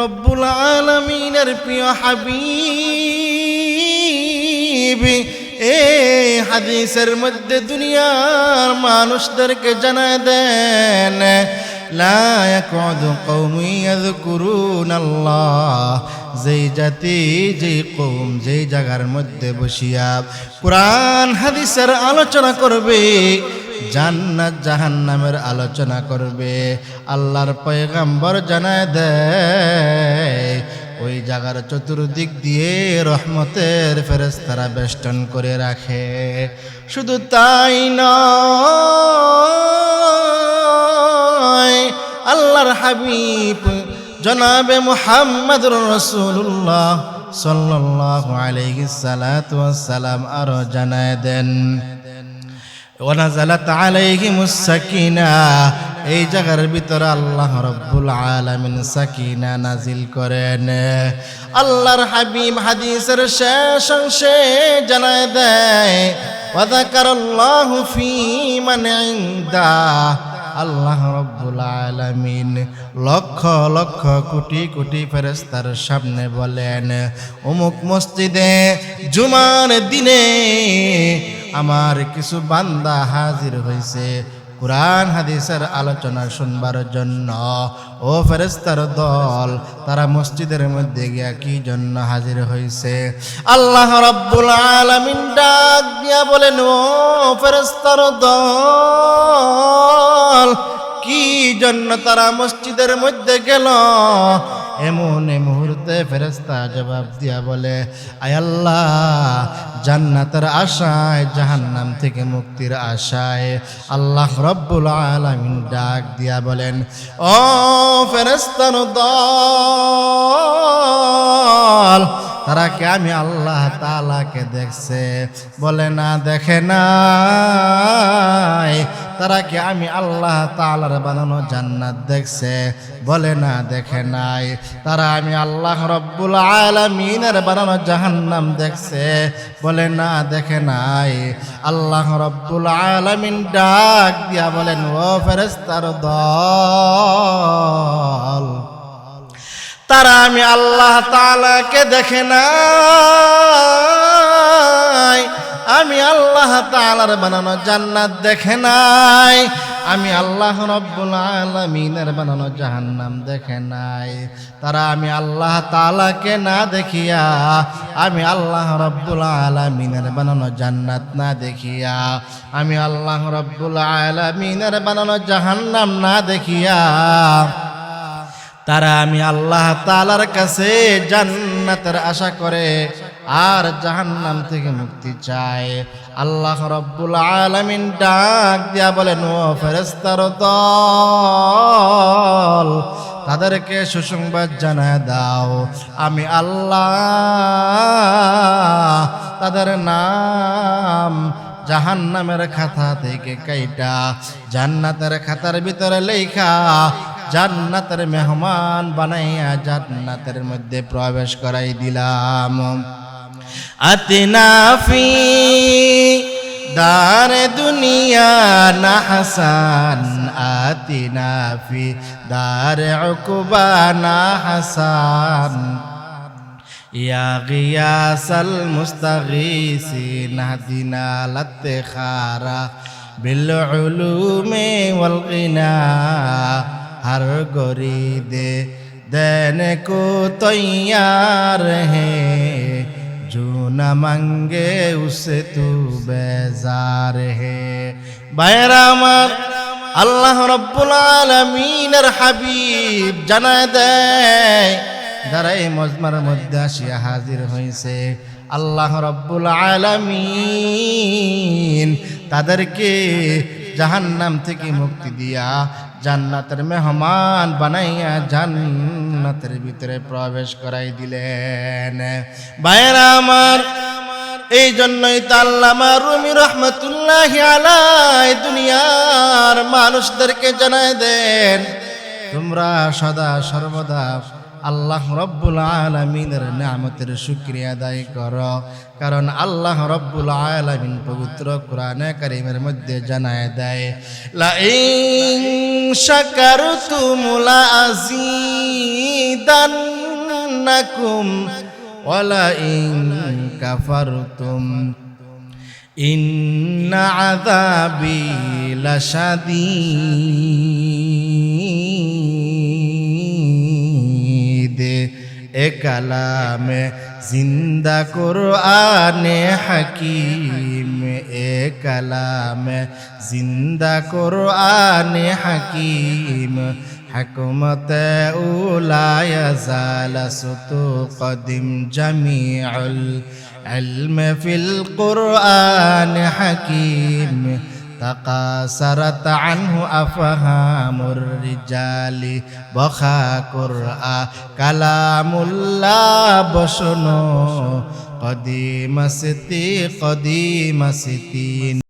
রব্বুল আলমিনের প্রিয় হাবিব, এ হাদিসের মধ্যে দুনিয়ার মানুষদেরকে জানায় দেন, লা ইয়াকুদু কওমি আল্লাহ, যেই জাতি, যেই কৌম যেই জায়গার মধ্যে বসিয়া কোরআন, হাদিসের আলোচনা করবে জান্নাত জাহান্নামের আলোচনা করবে। আল্লাহর পয়গাম্বর জানায় দেয়, ওই জায়গার চতুর্দিক দিয়ে রহমতের ফেরেস্তারা বেষ্টন করে রাখে। শুধু তাই নয়, আল্লাহর হাবিব জনাবে মুহাম্মদুর রসুল্লাহ সাল্লাল্লাহু আলাইহি ওয়াসসালাম আরও জানায় দেন। ওয়ানাজালাত আলাইহিমুস সাকিনা। এই জায়গার ভিতরে আল্লাহ রব্বুল আলামিন সাকিনা নাজিল করেন। আল্লাহর হাবিব হাদিসের শেষ অংশে জানায় দেয় ওয়াদাকারাল্লাহু ফি মান ইনদা। আল্লাহ রব্বুল আলামিন লক্ষ লক্ষ কোটি কোটি ফেরেস্তার সামনে বলেন, অমুক মসজিদে জুমার দিনে আমার কিছু বান্দা হাজির হয়েছে কোরআন, হাদিসের আলোচনা শুনবার জন্য। ও ফেরেস্তার দল, তারা মসজিদের মধ্যে গিয়া কি জন্য হাজির হয়েছে আল্লাহ রব্বুল আলামিন ডাক দিয়া বলেন, ও ফেরেস্তার দল জন্য তারা মসজিদের মধ্যে গেল। এমন মুহূর্তে ফেরেস্তা জবাব দিয়া বলে আল্লাহ, জান্নাতের আশায়, জাহান্নাম থেকে মুক্তির আশায় আল্লাহ রব্বুল আলামিন ডাক দিয়া বলেন, ও ফেরেস্তার দল, তারা কে আমি আল্লাহ তালাকে দেখছে? বলে, না, দেখে নাই। তারা কি আমি আল্লাহ তালার বানানো জান্নাত দেখছে। বলে না, দেখে নাই। তারা আমি আল্লাহ রব্বুল আলমিনের বানানো জাহান্নাম দেখছে। বলে না, দেখে নাই। আল্লাহ রব্বুল আলমিন ডাক দিয়া বলেন, ও ফেরেস্তার দল, তারা আমি আল্লাহ তালাকে দেখে আমি আল্লাহ তালার বানানো জান্নাত দেখে নাই। আমি আল্লাহ রব্বুল আলমিনের বানানো জাহান্নাম দেখে নাই। তারা আমি আল্লাহ তালাকে না দেখিয়া, আমি আল্লাহ রব্বুল আলমিনের বানানো জান্নাত না দেখিয়া, আমি আল্লাহ রব্বুল আলমিনের বানানো জাহান্নাম না দেখিয়া, তারা আমি আল্লাহ তালার কাছে জান্নাতের আশা করে আর জাহান্নাম থেকে মুক্তি চায়। আল্লাহ রব্বুল আলমিন ডাক দিয়া বলেন, ও ফেরেস্তার দল, তাদেরকে সুসংবাদ জানায় দাও। আমি আল্লাহ তাদের নাম জাহান্নামের খাতা থেকে কাইটা, জান্নাতের খাতার ভিতরে লেখা জান্নাতের মেহমান বানাইয়া জান্নাতের মধ্যে প্রবেশ করাই দিলাম। أتنا في دار دنيا نحسن آتنا في دار عقبانا حسن يا غياس المستغيثين اهدنا لاتخارا بالعلوم والغنى ہر گری دے دین کو تیار ہیں न मांगे उसे तू बेजार है বাইরামার আল্লাহ রব্বুল আলমিনের হাবিব জানায় দেয় যারা এই মজমার মধ্যে আসিয়া হাজির হয়েছে আল্লাহ রব্বুল আলমিন তাদেরকে জাহান্নাম থেকে মুক্তি দিয়া জান্নাতের মেহমান বানাইয়া জান্নাতের ভিতরে প্রবেশ করাই দিলেন। বাইরা আমার, এই জন্যই তাল্লামা রুমি রহমতুল্লাহ আলাই দুনিয়ার মানুষদেরকে জানাই দেন, তোমরা সদা সর্বদা আল্লাহ রব্বুল আলমিনের নামতের শুক্রিয়া আদায় করো। কারণ আল্লাহ রব্বুল আলমিন পবিত্র কোরআনে কারিমের মধ্যে জানায় দেয়, লাইন শাকারতুম লাযীদান্নাকুম ওয়ালাইন কাফারতুম। ইন্ন আযাবি লাশাদীদ। এ কালামে জিন্দা কোরআনে হাকিম এ কালামে জিন্দা কোরআনে হাকিম حكمت أولى يزال سطو قدم جميع العلم في القرآن حكيم تقاصرت عنه أفهام الرجال بخا قرآن كلام الله بشنو قديم ستي قديم ستين